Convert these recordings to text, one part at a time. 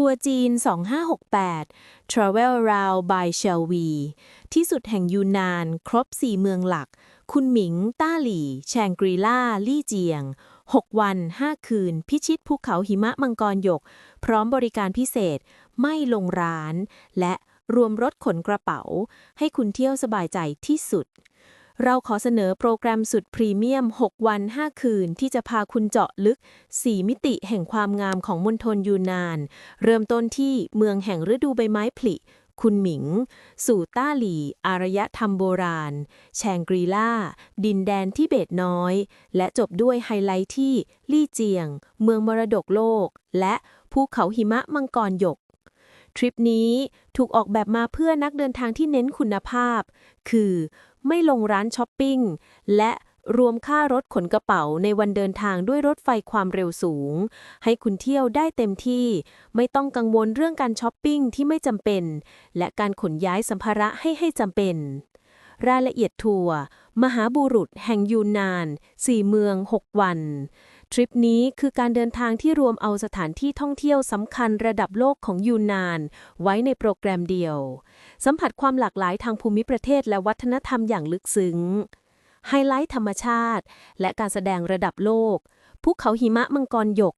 ทัวร์จีน 2568 Travel Around by Shell V ที่สุดแห่งยูนนาน ครบ 4 เมืองหลัก คุณหมิง ต้าหลี่ แชงกรีล่า ลี่เจียง 6 วัน 5 คืน พิชิตภูเขาหิมะมังกรหยก พร้อมบริการพิเศษ ไม่ลงร้าน และรวมรถขนกระเป๋า ให้คุณเที่ยวสบายใจที่สุด เราขอเสนอโปรแกรมสุดพรีเมียม 6 วัน 5 คืน ที่จะพาคุณเจาะลึก 4 มิติแห่งความงามของมณฑลยูนนาน เริ่มต้นที่เมืองแห่งฤดูใบไม้ผลิ คุณหมิง สู่ต้าหลี อารยธรรมโบราณ แชงกรีล่า ดินแดนที่เบตน้อย และจบด้วยไฮไลท์ที่ลี่เจียง เมืองมรดกโลก และภูเขาหิมะมังกรหยกทริปนี้ถูกออกแบบมาเพื่อนักเดินทางที่เน้นคุณภาพ คือ ไม่ลงร้านช้อปปิ้ง และรวมค่ารถขนกระเป๋าในวันเดินทางด้วยรถไฟความเร็วสูง ให้คุณเที่ยวได้เต็มที่ ไม่ต้องกังวลเรื่องการช้อปปิ้งที่ไม่จำเป็น และการขนย้ายสัมภาระให้ให้จำเป็น รายละเอียดทัวร์มหาบุรุษแห่งยูนนาน 4 เมือง 6 วัน ทริปนี้คือการเดินทางที่รวมเอาสถานที่ท่องเที่ยวสำคัญระดับโลกของยูนนาน ไว้ในโปรแกรมเดียว สัมผัสความหลากหลายทางภูมิประเทศและวัฒนธรรมอย่างลึกซึ้ง ไฮไลท์ธรรมชาติ และการแสดงระดับโลกภูเขาหิมะมังกรหยก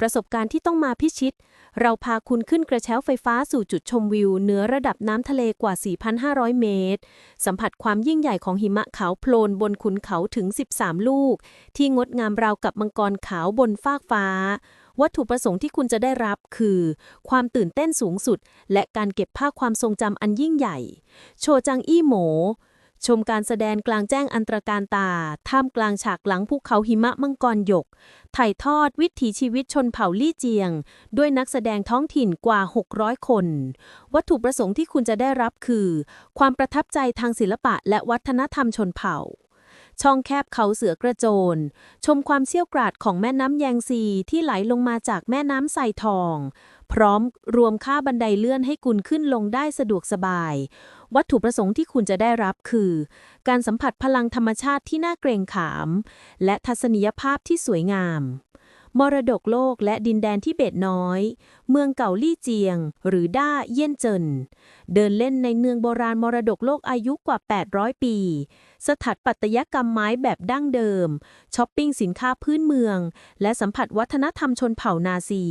ประสบการณ์ที่ต้องมาพิชิต เราพาคุณขึ้นกระเช้าไฟฟ้าสู่จุดชมวิว เหนือระดับน้ำทะเลกว่า 4,500 เมตร สัมผัสความยิ่งใหญ่ของหิมะขาวโพลนบนขุนเขาถึง 13 ลูก ที่งดงามราวกับมังกรขาวบนฟากฟ้า วัตถุประสงค์ที่คุณจะได้รับคือ ความตื่นเต้นสูงสุด และการเก็บภาพความทรงจำอันยิ่งใหญ่ โชจังอี้โหม ชมการแสดงกลางแจ้งอันตรการตา ท่ามกลางฉากหลังภูเขาหิมะมังกรหยก ถ่ายทอดวิถีชีวิตชนเผ่าลี่เจียง ด้วยนักแสดงท้องถิ่นกว่า 600 คน วัตถุประสงค์ที่คุณจะได้รับคือ ความประทับใจทางศิลปะและวัฒนธรรมชนเผ่า ช่องแคบเขาเสือกระโจน ชมความเชี่ยวกราดของแม่น้ำแยงซีที่ไหลลงมาจากแม่น้ำไซทอง พร้อมรวมค่าบันไดเลื่อนให้คุณขึ้นลงได้สะดวกสบาย วัตถุประสงค์ที่คุณจะได้รับคือ การสัมผัสพลังธรรมชาติที่น่าเกรงขาม และทัศนียภาพที่สวยงาม มรดกโลกและดินแดนที่เบตน้อย เมืองเก่าลี่เจียง หรือด้าเยี่ยนเจิน เดินเล่นในเมืองโบราณมรดกโลกอายุกว่า 800 ปี สถาปัตยกรรมไม้แบบดั้งเดิม ช้อปปิ้งสินค้าพื้นเมือง และสัมผัสวัฒนธรรมชนเผ่านาซี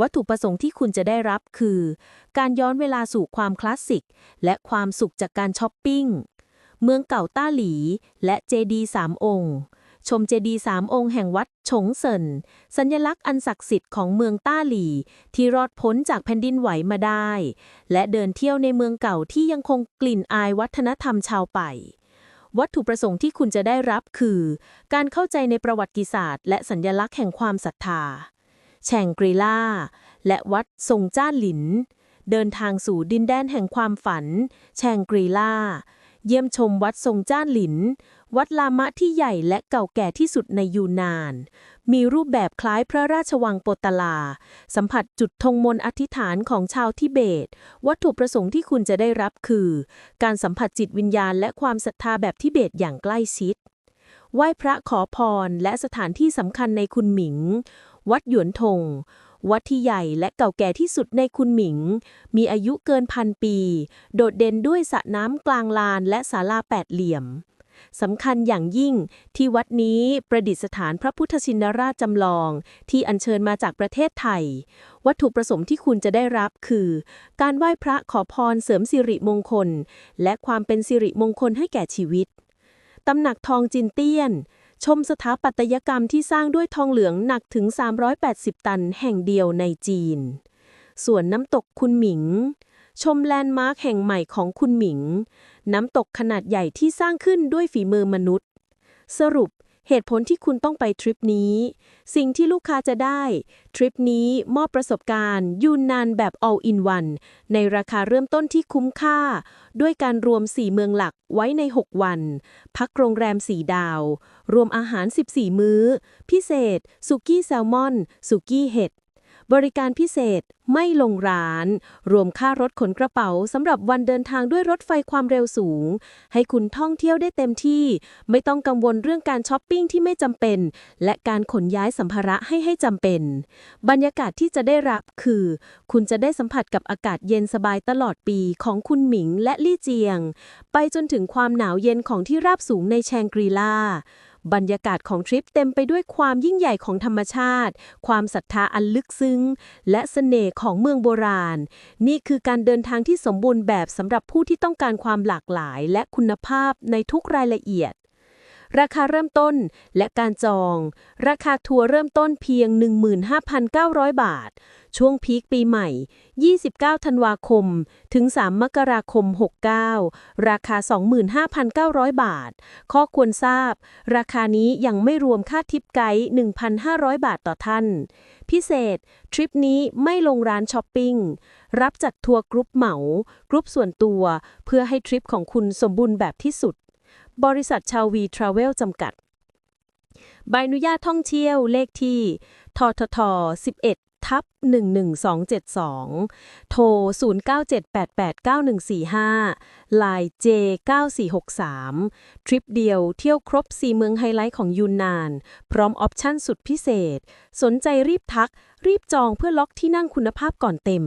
วัตถุประสงค์ที่คุณจะได้รับคือ การย้อนเวลาสู่ความคลาสสิก และความสุขจากการช้อปปิ้ง เมืองเก่าต้าหลี และเจดีสามองค์ ชมเจดีย์สามองค์แห่งวัดฉงเซินสัญลักษณ์อันศักดิ์สิทธิ์ของเมืองต้าหลี ที่รอดพ้นจากแผ่นดินไหวมาได้ และเดินเที่ยวในเมืองเก่าที่ยังคงกลิ่นอายวัฒนธรรมชาวไป วัตถุประสงค์ที่คุณจะได้รับคือ การเข้าใจในประวัติศาสตร์ และสัญลักษณ์แห่งความศรัทธาแชงกรีล่า และวัดทรงจ้าหลิน เดินทางสู่ดินแดนแห่งความฝันแชงกรีล่า เยี่ยมชมวัดทรงจ้านหลิน วัดลามะที่ใหญ่และเก่าแก่ที่สุดในยูนาน มีรูปแบบคล้ายพระราชวังโปตลา สัมผัสจุดธงมนอธิษฐานของชาวทิเบต วัตถุประสงค์ที่คุณจะได้รับคือ การสัมผัสจิตวิญญาณและความศรัทธาแบบทิเบตอย่างใกล้ชิด ไหว้พระขอพรและสถานที่สำคัญในคุณหมิง วัดหยวนทง วัดที่ใหญ่และเก่าแก่ที่สุดในคุณหมิง มีอายุเกินพันปี โดดเด่นด้วยสระน้ำกลางลานและศาลาแปดเหลี่ยมสำคัญอย่างยิ่งที่วัดนี้ประดิษฐานพระพุทธชินราชจำลอง ที่อัญเชิญมาจากประเทศไทย วัตถุประสงค์ที่คุณจะได้รับคือ การไหว้พระขอพรเสริมสิริมงคล และความเป็นสิริมงคลให้แก่ชีวิต ตำหนักทองจินเตี้ยน ชมสถาปัตยกรรมที่สร้างด้วยทองเหลืองหนักถึง 380 ตันแห่งเดียวในจีน ส่วนน้ำตกคุณหมิง ชมแลนด์มาร์คแห่งใหม่ของคุณหมิง น้ำตกขนาดใหญ่ที่สร้างขึ้นด้วยฝีมือมนุษย์ สรุป เหตุผลที่คุณต้องไปทริปนี้ สิ่งที่ลูกค้าจะได้ ทริปนี้มอบประสบการณ์ยูนนานแบบ all in one ในราคาเริ่มต้นที่คุ้มค่า ด้วยการรวม 4 เมืองหลักไว้ใน 6 วัน พักโรงแรม 4 ดาว รวมอาหาร 14 มื้อ พิเศษ สุกี้แซลมอน สุกี้เห็ด บริการพิเศษไม่ลงร้าน รวมค่ารถขนกระเป๋าสำหรับวันเดินทางด้วยรถไฟความเร็วสูง ให้คุณท่องเที่ยวได้เต็มที่ ไม่ต้องกังวลเรื่องการช้อปปิ้งที่ไม่จำเป็น และการขนย้ายสัมภาระให้ให้จำเป็น บรรยากาศที่จะได้รับคือ คุณจะได้สัมผัสกับอากาศเย็นสบายตลอดปีของคุณหมิงและลี่เจียง ไปจนถึงความหนาวเย็นของที่ราบสูงในแชงกรีลา บรรยากาศของทริปเต็มไปด้วยความยิ่งใหญ่ของธรรมชาติ ความศรัทธาอันลึกซึ้ง และเสน่ห์ของเมืองโบราณ นี่คือการเดินทางที่สมบูรณ์แบบสำหรับผู้ที่ต้องการความหลากหลาย และคุณภาพในทุกรายละเอียด ราคาเริ่มต้นและการจอง ราคาทัวร์เริ่มต้นเพียง 15,900 บาท ช่วงพีคปีใหม่ 29 ธันวาคม ถึง 3 มกราคม 69 ราคา 25,900 บาท ข้อควรทราบ ราคานี้ยังไม่รวมค่าทิปไกด์ 1,500 บาทต่อท่าน พิเศษ ทริปนี้ไม่ลงร้านช้อปปิ้ง รับจัดทัวร์กรุ๊ปเหมากรุ๊ปส่วนตัว เพื่อให้ทริปของคุณสมบูรณ์แบบที่สุด บริษัทชาวีทราเวลจำกัด ใบอนุญาตท่องเที่ยวเลขที่ททท11ทับ11272 โทร 0978891145 ลาย J9463 ทริปเดียวเที่ยวครบ 4 เมืองไฮไลท์ของยูนนาน พร้อมออปชั่นสุดพิเศษ สนใจรีบทัก รีบจองเพื่อล็อกที่นั่งคุณภาพก่อนเต็ม